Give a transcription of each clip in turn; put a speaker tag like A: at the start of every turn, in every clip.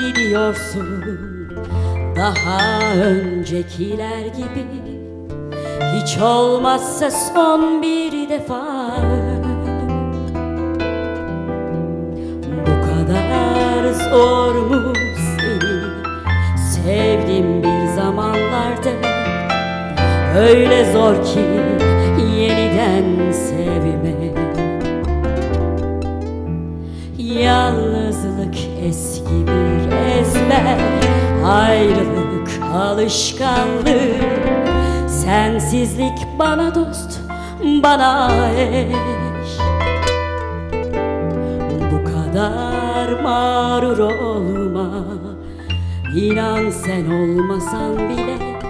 A: gidiyorsun? Daha öncekiler gibi Hiç olmazsa son bir defa. Bu kadar zor mu seni? Sevdim bir zamanlarda Öyle zor ki yeniden sevmek Yalnızlık eski bir ezber Ayrılık alışkanlık. Sensizlik bana dost bana eş. Bu kadar mağrur olma İnan sen olmasan bile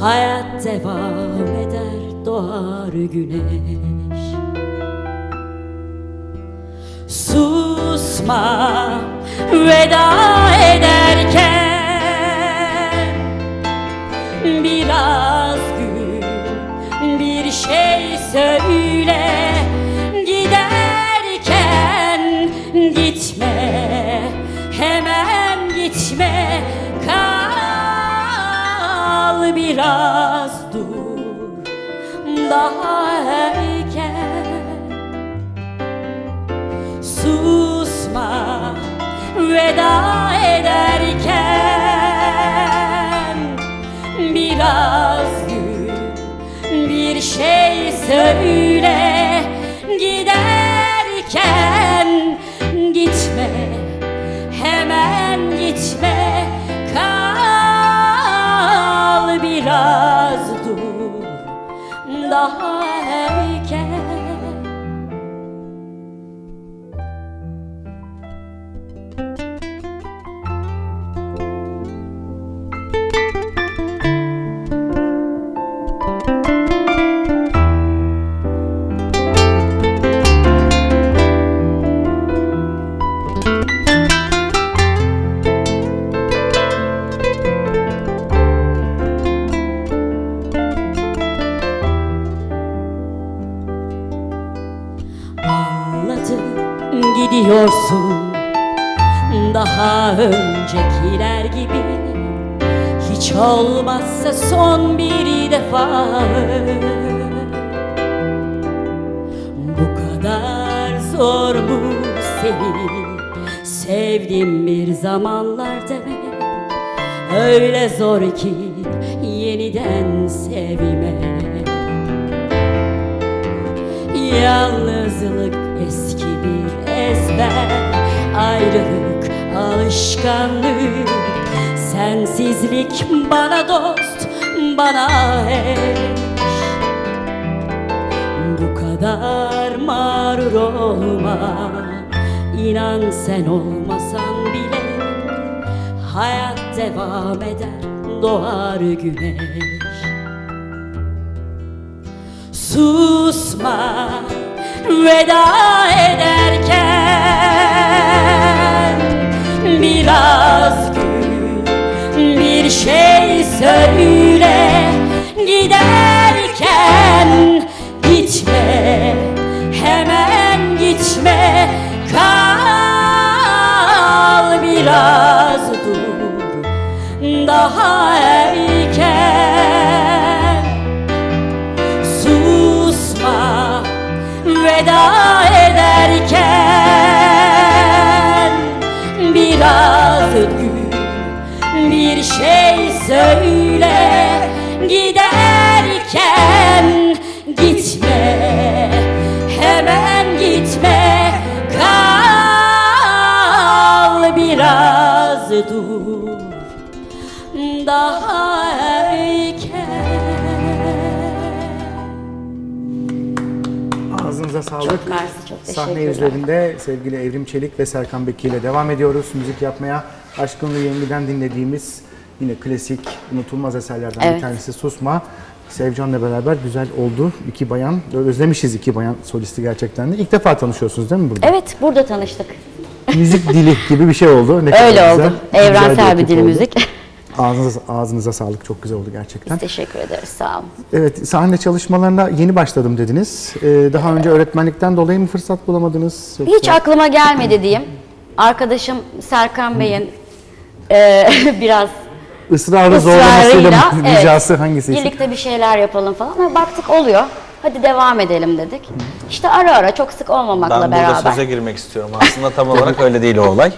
A: Hayat devam eder doğar güneş Susma veda ederken Biraz gül bir şey söyle. Giderken gitme hemen gitme. Kal biraz dur daha veda ederken biraz gül bir şey söyle giderken. Gitme hemen gitme kal biraz dur. Daha son bir defa. Bu kadar zor mu seni. Sevdim bir zamanlar demek Öyle zor ki yeniden sevmek Yalnızlık eski bir ezber. Ayrılık alışkanlık Sensizlik bana dost bana eş. Bu kadar mağrur olma. İnan sen olmasan bile Hayat devam eder doğar güneş. Susma veda ederken Biraz gül bir şey söyle Giderken gitme hemen gitme. Kal biraz dur daha erken. Susma veda
B: sağlık.
A: Çok mersi, çok
B: Sahne
A: teşekkürler.
B: yüzlerinde sevgili Evrim Çelik ve Serkan Bekir ile devam ediyoruz. Müzik yapmaya Aşkın ve Yengi'den dinlediğimiz yine klasik, unutulmaz eserlerden bir
A: Evet.
B: tanesi Susma. Sevcan'la beraber güzel oldu. İki bayan, özlemişiz iki bayan solisti gerçekten de. İlk defa tanışıyorsunuz değil mi burada?
A: Evet burada tanıştık.
B: Müzik dili gibi bir şey oldu. Ne kadar
A: Öyle
B: güzel.
A: oldu.
B: Güzel
A: Evrensel bir
B: ekip
A: dil
B: oldu.
A: müzik.
B: Ağzınıza, ağzınıza sağlık. Çok güzel oldu gerçekten.
A: Teşekkür ederiz sağ olun.
B: Evet, sahne çalışmalarına yeni başladım dediniz. Ee, daha önce öğretmenlikten dolayı mı fırsat bulamadınız? Yoksa...
A: Hiç aklıma gelmedi diyeyim. Arkadaşım Serkan Bey'in
C: Ee, biraz
B: Israrı zorlamasıyla
C: evet,
B: Ricası hangisi?
C: birlikte bir şeyler yapalım falan. Ama baktık oluyor. Hadi devam edelim dedik. İşte ara ara çok sık olmamakla
D: Ben burada
C: beraber.
D: söze girmek istiyorum. Aslında tam olarak öyle değil o olay.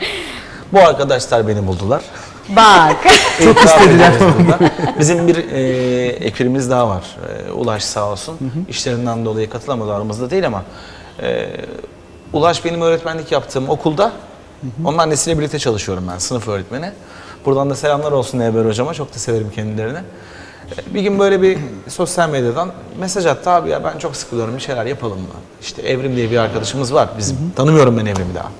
D: Bu arkadaşlar beni buldular.
C: Bak.
D: Çok istediler. Bizim bir e, ekibimiz daha var. E, Ulaş sağ olsun. İşlerinden dolayı katılamadı aramızda değil ama e, Ulaş benim öğretmenlik yaptığım okulda. Onun annesiyle birlikte çalışıyorum ben sınıf öğretmeni. Buradan da selamlar olsun Eber hocama. Çok da severim kendilerini. E, Bir gün böyle bir sosyal medyadan mesaj attı abi ya ben çok sıkılıyorum bir şeyler yapalım mı? İşte Evrim diye bir arkadaşımız var bizim. Tanımıyorum ben Evrim'i daha.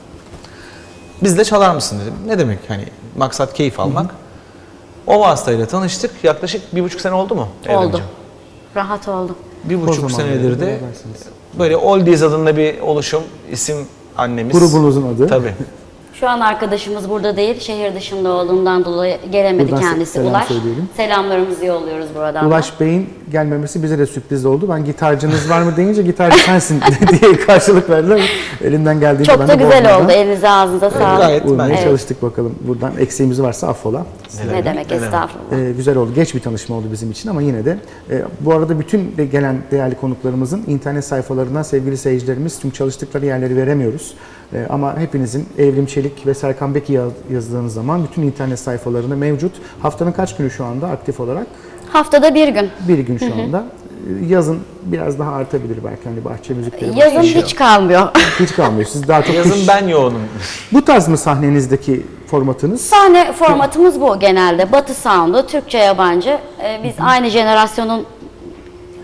D: Biz de çalar mısın dedim. Ne demek hani maksat keyif almak. O vasıtayla tanıştık. Yaklaşık bir buçuk sene oldu mu?
C: oldu.
D: Evrimciğim?
C: Rahat oldu.
D: Bir buçuk senedir de böyle Oldies adında bir oluşum, isim annemiz.
B: Grubunuzun adı.
D: Tabii.
C: Şu an arkadaşımız burada değil, şehir dışında olduğundan dolayı gelemedi
B: Buradan
C: kendisi
B: selam
C: Ulaş.
B: söyleyelim.
C: Selamlarımızı yolluyoruz buradan. da.
B: Ulaş Bey'in gelmemesi bize de sürpriz oldu. Ben gitarcınız var mı deyince gitarcı sensin diye karşılık verdiler. Elimden geldiğince
C: Çok
B: ben
C: da
B: de
C: güzel oldu. Elinize ağzınıza sağlık.
D: gayet
B: Uymaya çalıştık bakalım. Buradan eksiğimiz varsa affola.
C: Ne demek
D: demek.
C: estağfurullah.
B: Ee, güzel oldu. Geç bir tanışma oldu bizim için ama yine de. e, bu arada bütün de gelen değerli konuklarımızın internet sayfalarından sevgili seyircilerimiz çünkü çalıştıkları yerleri veremiyoruz. E, ama hepinizin Evrim Çelik ve Serkan Beki yaz- yazdığınız zaman bütün internet sayfalarında mevcut. Haftanın kaç günü şu anda aktif olarak?
C: Haftada bir gün.
B: Bir gün şu anda. E, Yazın biraz daha artabilir belki hani bahçe müzikleri.
C: Yazın
B: başlayacak.
C: hiç kalmıyor.
B: hiç kalmıyor. Siz daha çok
D: Yazın
B: kış-
D: ben yoğunum.
B: Bu tarz mı sahnenizdeki formatınız?
C: Sahne formatımız bu genelde. Batı sound'u, Türkçe yabancı. Ee, biz aynı jenerasyonun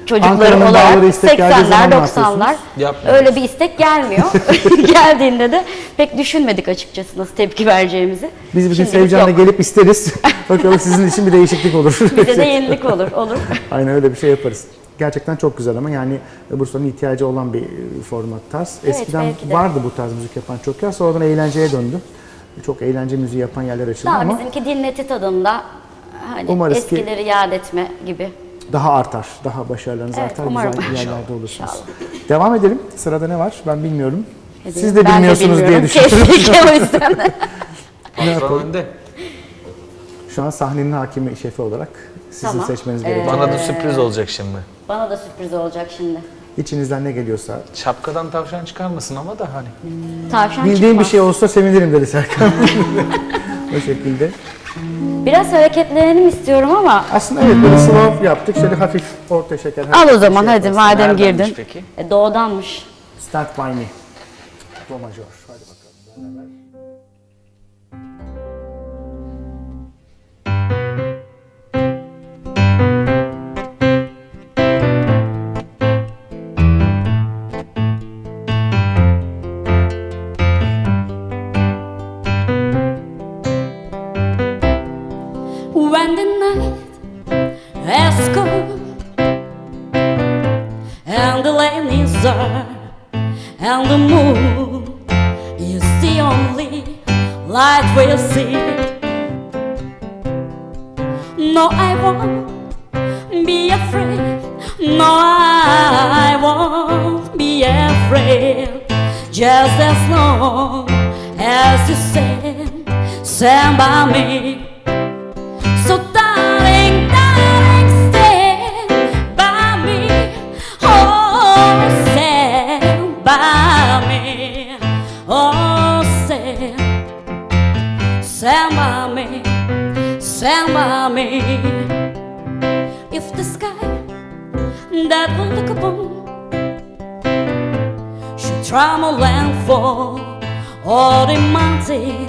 C: çocukları
B: Ankara'nın
C: olarak
B: dağları istek geldiği zaman
C: 80'ler,
B: ne
C: 90'lar
B: yapıyorsunuz?
D: Yapmıyoruz.
C: öyle bir istek gelmiyor. Geldiğinde de pek düşünmedik açıkçası nasıl tepki vereceğimizi.
B: Biz bütün Sevcan'la gelip isteriz. Bakalım sizin için bir değişiklik olur.
C: Bize de yenilik olur. Olur.
B: Aynen öyle bir şey yaparız. Gerçekten çok güzel ama yani Bursa'nın ihtiyacı olan bir format tarz.
C: Evet,
B: Eskiden vardı bu tarz müzik yapan çok yer. Sonradan eğlenceye döndü. Çok eğlence müziği yapan yerler açıldı
C: Daha
B: ama
C: bizimki dinleti tadında hani
B: Umarız ki-
C: eskileri yad etme gibi.
B: Daha artar. Daha başarılarınız
C: Evet,
B: artar.
C: umarım.
B: Güzel
C: İnşallah.
B: yerlerde olursunuz.
C: İnşallah.
B: Devam edelim. Sırada ne var? Ben bilmiyorum. Siz
C: Edeyim.
B: de
C: Ben
B: bilmiyorsunuz diye
C: bilmiyorum.
B: düşünüyorum.
C: Kesinlikle o yüzden.
B: ne yapalım? Şu an sahnenin hakimi şefi olarak sizin
C: Tamam.
B: seçmeniz
C: Ee,
B: gerekiyor.
D: Bana da sürpriz olacak şimdi.
C: Bana da sürpriz olacak şimdi.
B: İçinizden ne geliyorsa.
D: Şapkadan tavşan çıkarmasın ama da hani.
C: Tavşan
B: Bildiğim bir
C: çıkmaz.
B: şey olsa sevinirim dedi Serkan. o şekilde.
C: Biraz hareketlenelim istiyorum ama
B: Aslında evet böyle slow yaptık. Şöyle hafif orta şeker.
C: al o zaman
B: şey
C: hadi
B: yaparsın.
C: madem
D: Neredenmiş
C: girdin.
D: peki?
C: E, doğudanmış.
B: Stand by me. Do majör. Hadi bakalım beraber.
C: The moon is the only light we'll see. No, I won't be afraid. No, I won't be afraid. Just as long as you stand, stand by me. Stand by me. If the sky that we look upon should tremble and fall, or the mountain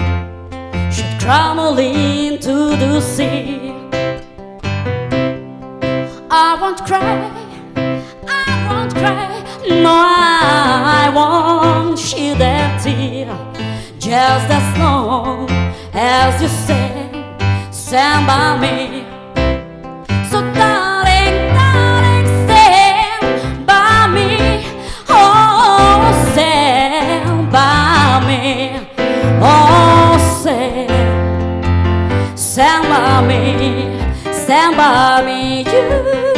C: should crumble into the sea. I won't cry, I won't cry, no, I won't shed a tear. Just as long as you stand, stand by me. So darling, darling, stand by me. Oh, stand by me. Oh, stand, stand by me. Stand by me, you.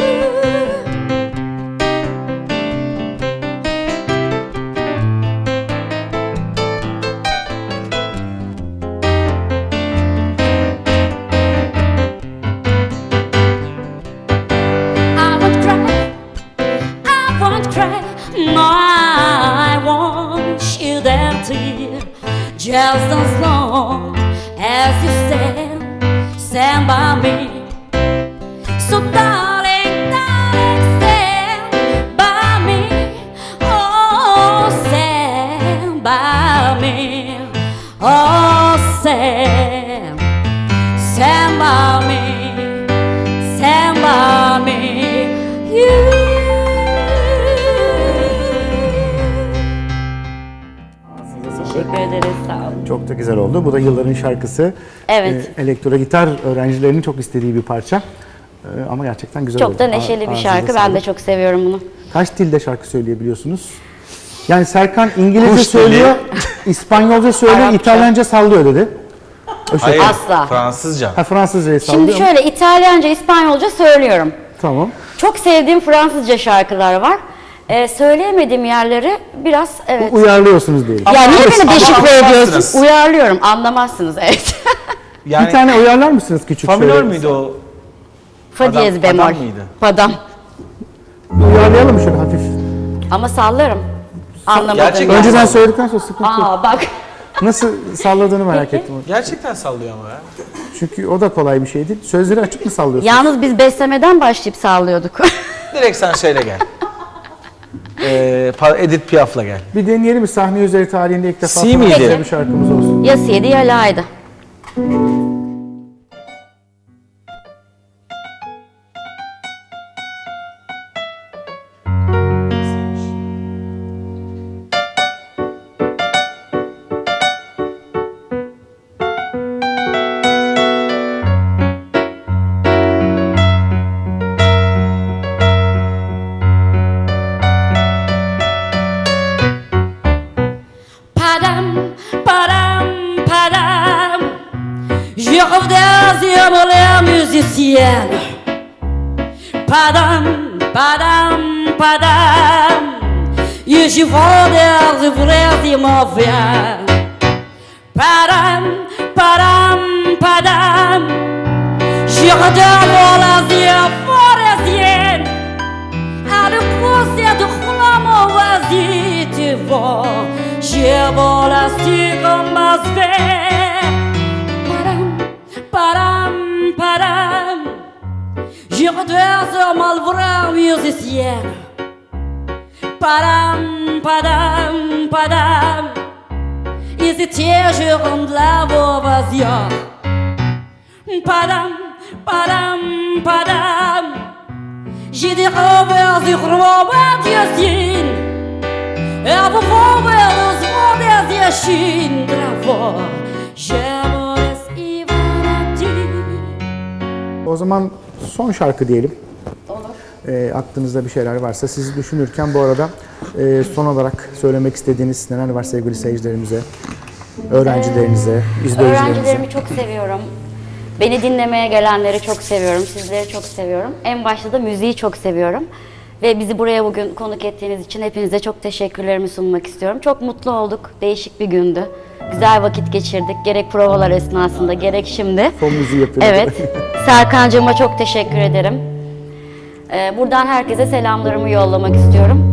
C: Stand by me. By me. You. Teşekkür ederiz. Sağ olun.
B: Çok da güzel oldu. Bu da yılların şarkısı.
C: Evet.
B: Ee, elektro gitar öğrencilerinin çok istediği bir parça. Ee, ama gerçekten güzel oldu.
C: Çok da neşeli bir
B: Ağzınıza
C: şarkı. Ben de çok seviyorum bunu.
B: Kaç dilde şarkı söyleyebiliyorsunuz? Yani Serkan İngilizce
D: Kuş dili.
B: söylüyor, İspanyolca söylüyor,
C: Arapça.
B: İtalyanca sallıyor dedi. Şey-
D: Hayır,
C: Asla.
D: Fransızca.
B: Ha Fransızcayı sallıyor.
C: Şimdi şöyle İtalyanca, İspanyolca söylüyorum.
B: Tamam.
C: Çok sevdiğim Fransızca şarkılar var. Ee, söyleyemediğim yerleri biraz evet.
B: Uyarlıyorsunuz diyelim.
C: ya niye beni
D: Ama
C: deşifre
D: anlamazsınız.
C: ediyorsun? Uyarlıyorum. Anlamazsınız evet.
D: Yani
B: bir tane uyarlar mısınız küçük şöyle?
D: müydü o?
C: Fa
D: Padam-
C: diyez
D: padam
C: bemol.
D: mıydı?
C: Padam.
B: Uyarlayalım şöyle hafif?
C: Ama sallarım. Anlamadım.
D: Gerçekten-
B: Önceden söyledikten sonra sıkıntı yok.
C: Aa bak.
B: Nasıl salladığını merak ettim.
D: Gerçekten sallıyor ama ya.
B: Çünkü o da kolay bir şeydi. Sözleri açık mı sallıyorsun?
C: Yalnız biz beslemeden başlayıp sallıyorduk.
D: Direkt sen şeyle gel. Ee, Pa- Edith Piaf'la gel.
B: Bir deneyelim mi? Sahne üzeri tarihinde ilk defa
D: Si miydi?
B: Fransızca bir şarkımız olsun.
C: ya siyedi ya laydı. Padam, padam, padam. Et je vois des frères et mon frère. Padam, padam, padam. Je redevends les yeux forestiennes. À le concert de flamand, vas-y, tu vois. Je vole la comme ma sphère. Padam, padam, padam. Je redevais sur ma vraie musicienne. Padam, padam, padam. Étaient, je rends la voix, vas-y. Padam, padam, padam. J'ai des revers sur mon Diosine Et vous pouvez nous voir des yachines Bravo, j'aime les
B: O zaman son şarkı diyelim. E, aklınızda bir şeyler varsa sizi düşünürken bu arada e, son olarak söylemek istediğiniz neler var sevgili seyircilerimize, öğrencilerinize, izleyicilerimize.
C: Öğrencilerimi çok seviyorum. Beni dinlemeye gelenleri çok seviyorum. Sizleri çok seviyorum. En başta da müziği çok seviyorum. Ve bizi buraya bugün konuk ettiğiniz için hepinize çok teşekkürlerimi sunmak istiyorum. Çok mutlu olduk. Değişik bir gündü. Güzel vakit geçirdik. Gerek provalar esnasında gerek şimdi.
B: Müziği yapıyoruz.
C: Evet. Serkan'cığıma çok teşekkür ederim. Ee, buradan herkese selamlarımı yollamak istiyorum.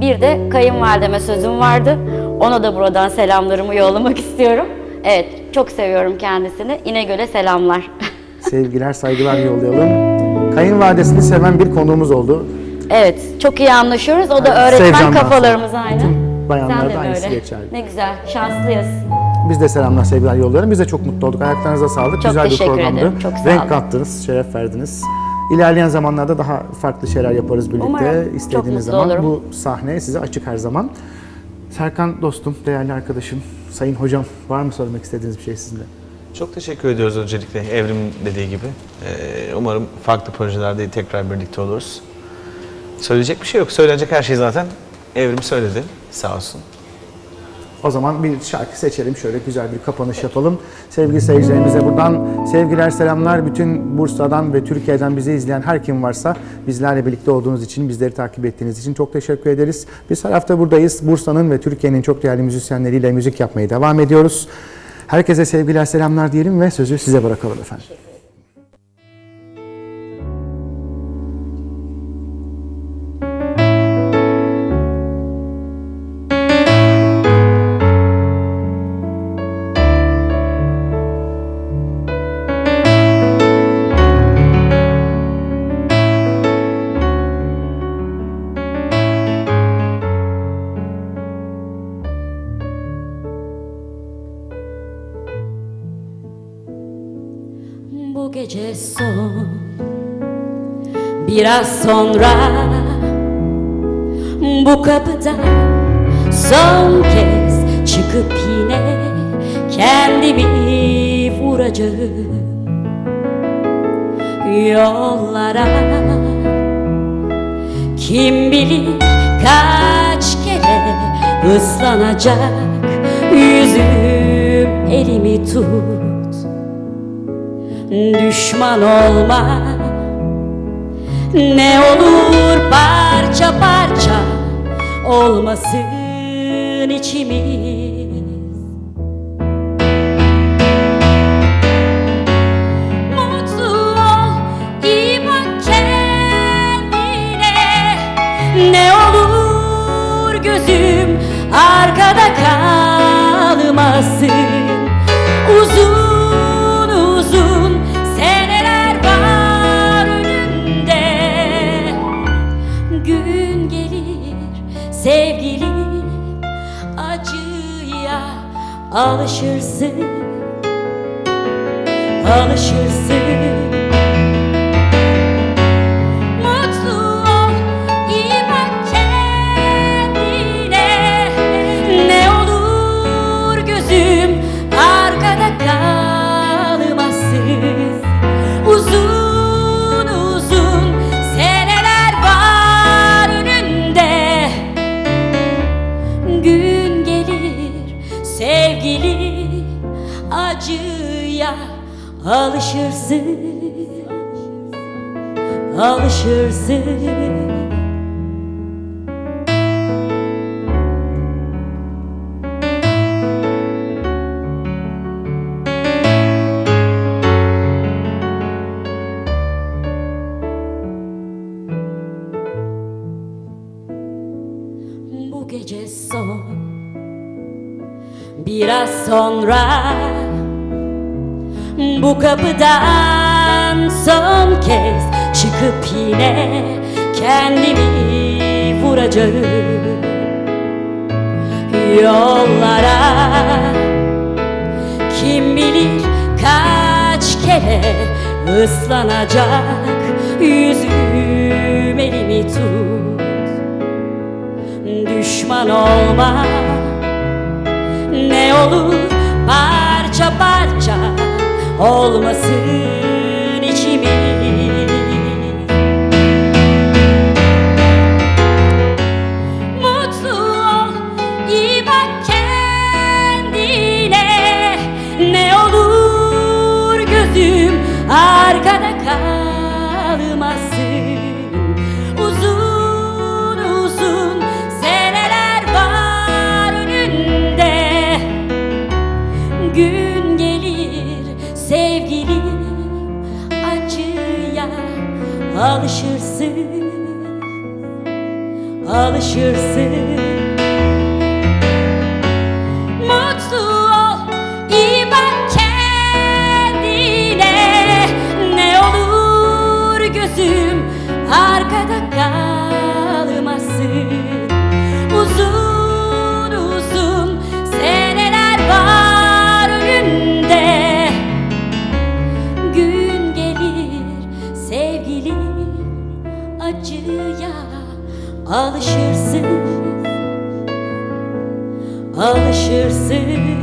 C: Bir de kayınvalideme sözüm vardı. Ona da buradan selamlarımı yollamak istiyorum. Evet, çok seviyorum kendisini. İnegöl'e selamlar.
B: Sevgiler, saygılar yollayalım. Kayınvalidesini seven bir konuğumuz oldu.
C: Evet, çok iyi anlaşıyoruz. O da öğretmen
B: Sevcan'dan
C: kafalarımız
B: sonra.
C: aynı.
B: Bütün bayanlarda
C: Sen de
B: aynısı
C: böyle.
B: geçerli.
C: Ne güzel, şanslıyız.
B: Biz de selamlar, sevgiler yollayalım. Biz de çok mutlu olduk. Ayaklarınıza sağlık.
C: Çok
B: Güzel bir
C: teşekkür
B: programdı.
C: ederim. Çok sağ
B: Renk
C: olun.
B: kattınız, şeref verdiniz. İlerleyen zamanlarda daha farklı şeyler yaparız birlikte.
C: Umarım. Çok
B: İstediğiniz
C: mutlu
B: zaman
C: olurum.
B: bu sahne size açık her zaman. Serkan dostum, değerli arkadaşım, sayın hocam var mı söylemek istediğiniz bir şey sizinle?
D: Çok teşekkür ediyoruz öncelikle Evrim dediği gibi. Ee, umarım farklı projelerde tekrar birlikte oluruz. Söyleyecek bir şey yok. Söylenecek her şey zaten Evrim söyledi. Sağ olsun.
B: O zaman bir şarkı seçelim. Şöyle güzel bir kapanış yapalım. Sevgili seyircilerimize buradan sevgiler, selamlar. Bütün Bursa'dan ve Türkiye'den bizi izleyen her kim varsa bizlerle birlikte olduğunuz için, bizleri takip ettiğiniz için çok teşekkür ederiz. Biz her hafta buradayız. Bursa'nın ve Türkiye'nin çok değerli müzisyenleriyle müzik yapmaya devam ediyoruz. Herkese sevgiler, selamlar diyelim ve sözü size bırakalım efendim.
A: Biraz sonra Bu kapıdan Son kez çıkıp yine Kendimi vuracağım. Yollara Kim bilir kaç kere ıslanacak Yüzüm elimi tut. Düşman olma Ne olur parça parça Olmasın içimiz Alışırsın Bu gece Biraz sonra. Bu kapıdan son kez Çıkıp yine Kendimi vuracağım. Yollara Kim bilir kaç kere ıslanacak Yüzüm elimi tut. Düşman olma Ne olur parça parça olmasın içimiz alışırsın. Alışırsın. Mutlu ol, iyi kendine. Ne olur gözüm arkada alışırsın